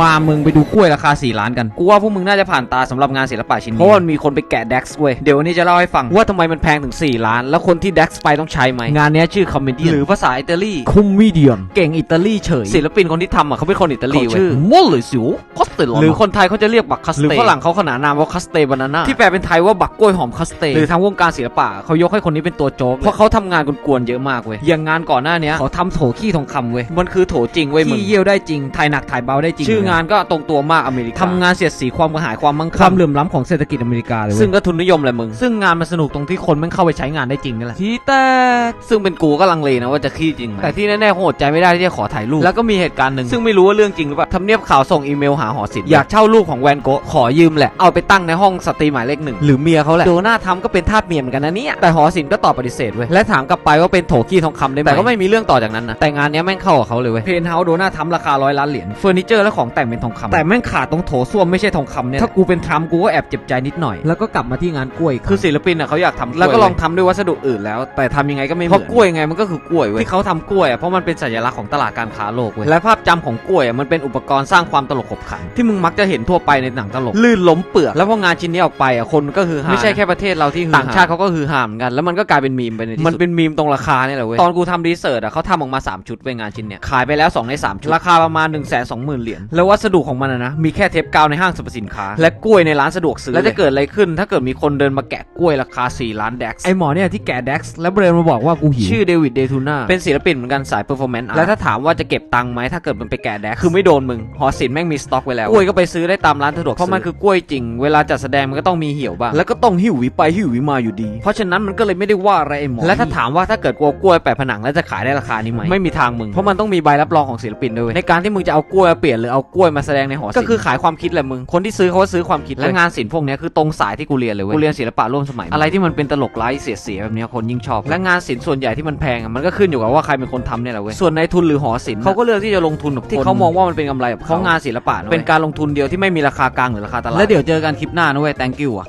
มามึงไปดูกล้วยราคา 4 ล้านกัน กูว่าพวกมึงน่าจะผ่านตาสำหรับงานศิลปะชิ้นนี้ เพราะว่ามันมีคนไปแกะ DAX เว้ย เดี๋ยววันนี้จะเล่าให้ฟังว่าทำไมมันแพงถึง 4 ล้าน แล้วคนที่ DAX ไปต้องใช้ไหม งานเนี้ยชื่อคอมเมดี้หรือภาษาอิตาลีคุมมิเดียนเก่งอิตาลีเฉย ศิลปินคนที่ทำอะเขาเป็นคนอิตาลีเว้ยเขาชื่อโมเลสิวคอสเตลหรือคนไทยเขาจะเรียกบักคัสเตหรือฝรั่งเขาขนานนามว่าคัสเตบานาน่าที่แปลเป็นไทยว่าบักกล้วยหอมคัสเตหรือทางวงการศิลปะเขายกให้คนนี้เป็นตัวโจ๊กเพราะเขาทำงานกวนๆเยอะมากเว้ยอย่างงานก่อนหน้าเนี้ยเขาทำโถขี้ทองคำเว้ยมันคือโถจริงเว้ยมึงที่เยี่ยวได้จริงถ่ายหนักถ่ายเบาได้จริงชื่องานก็ตรงตัวมากอเมริกาทำงานเสียดสีความกระหายความมั่งคั่งความเหลื่อมล้ำของเศรษฐกิจอเมริกาเลยซึ่งก็ทุนนิยมแหละมึง ซึ่งงานมันสนุกตรงที่คนมันเข้าไปใช้งานได้จริงนี่แหละที่แต่ซึ่งเป็นกูก็ลังเลนะว่าจะขี้จริงไหมแต่ที่แน่ๆคงอดใจไม่ได้ที่จะขอถ่ายรูปแล้วก็มีเหตุการณ์หนึ่งซึ่งไม่รู้ว่าเรื่องจริงหรือเปล่าทำเนียบข่าวส่งอีเมลหาหอศิลป์อยากเช่ารูปของแวนโกะขอยืมแหละเอาไปตั้งในห้องสตรีหมายเลขหนึ่งหรือเมียเขาแหละโดน่าทำก็เป็นทาสเมียเหมือนกันนะเนี่ยแต่หอศิลป์ก็ตอบปฏิเสธเว้ยและถามกลับไปว่าเป็นโถขี้ทองคำได้ไหมแต่ก็ไม่มีเรื่องต่อจากนั้นนะแต่งานเนี้ยแม่งเข้ากับเขาเลยเว้ยเพนเฮาส์โดน่าทำราคาร้อยล้านเหรียญเฟอร์นิเจอร์และของแต่งเป็นทองคำแต่แม่งขาดตรงโถส้วมไม่ใช่ทองคำเนี่ยถ้ากูเป็นทรัมป์กูก็แอบเจ็บใจนิดหน่อยแล้วก็กลับมาที่งานกล้วยคือศิลปินอะเขาอยากทำแล้วก็ลองทำด้วยวัสดุอื่นแล้ว แต่ทำยังไงก็ไม่เพราะกล้วยไงมันก็คือกล้วยเว้ยที่เขาทำกล้วยอะเพราะมันเป็นสัญลักษณ์ของตลาดการค้าโลกเว้ยและภาพจำของกล้วยอะมันเป็นอุปกรณ์สร้างความตลกขบขันที่มึงมักจะเห็นทั่วไปในหนังตลกลื่นล้มเปลือกแล้วพองานชิ้นนี้ออกไปอะคนก็คือฮาไม่ใช่แค่ประเทศเราที่ฮือต่างชาติเขาก็คือฮาเหมือนกันแล้วมันก็กลายเป็นมีมไปในที่สุดมันเป็นมีมตรงราคาเนี่ยแหละเว้ยตอนกูทำรีเสิร์ชอะเขาทำออกมา 3 ชุดเว้ยงานชิ้นเนี้ยขายไปแล้ว2ใน3ชุดราคาประมาณ1 2 0 0 0 0เหรียญแล้ววัสดุของมันอะนะ มีแค่เทปกาวในห้างสรรพสินค้า และกล้วยในร้านสะดวกซื้อ แล้วจะเกิดอะไรขึ้น ถ้าเกิดมีคนเดินมาแกะกล้วยราคา 4 ล้านแด็กไอหมอเนี่ยที่แกะแด็กแล้วเบรนมาบอกว่ากูหิวชื่อเดวิดเดทูน่าเป็นศิลปินเหมือนกันสายเปอร์ฟอร์แมนซ์แล้วถ้าถามว่าจะเก็บตังค์ไหมถ้าเกิดมันไปแกะแด็กคือไม่โดนมึงหอศิลป์แม่งมีสต็อกไว้แล้วกล้วยก็ไปซื้อได้ตามร้านสะดวกซื้อเพราะมันคือกล้วยจริง เวลาจัดแสดงมันก็ต้องมีเหี่ยวบ้างแล้วก็ต้องหิววิไปหิววิมาอยู่ดี เพราะฉะนั้นมันก็เลยไม่ได้ว่าอะไรไอหมอและถ้าถามว่าถ้าเกิดกูเอากล้วยแปะผนังแล้วจะขายได้ราคานี้ไหมไม่มีทางมึงเพราะมันต้องมีใบรับรองของศิลปินด้วยเวยในการที่มึงจะเอากล้วยมาเปลี่ยนหรือเอากล้วยมาแสดงในหอศิลป์ก็คือขายความคิดแหละมึงคนที่ซื้อเขาก็ซื้อความคิดและงานศิลป์พวกเนี้ยคือตรงสายที่กูเรียนเลยเว้ยกูเรียนศิลปะร่วมสมัย อะไรที่มันเป็นตลกไร้เสียดสีแบบเนี้ยคนยิ่งชอบ และงานศิลป์ส่วนใหญ่ที่มันแพงอะมันก็ขึ้นอยู่กับว่าใครเป็นคนทำเนี่ยแหละเว้ยส่วนในทุนหรือหอศิลป์เขาก็เลือกที่จะลงทุนกับที่เขามองว่ามันเป็นกำไรกับเขางานศิลปะนะเว้ยเป็นการลงทุนเดียวที่ไม่มีราคากลางหรือราคาตลาดแล้วเดี๋ยวเจอกันคลิปหน้านะเว้ย thank you อะ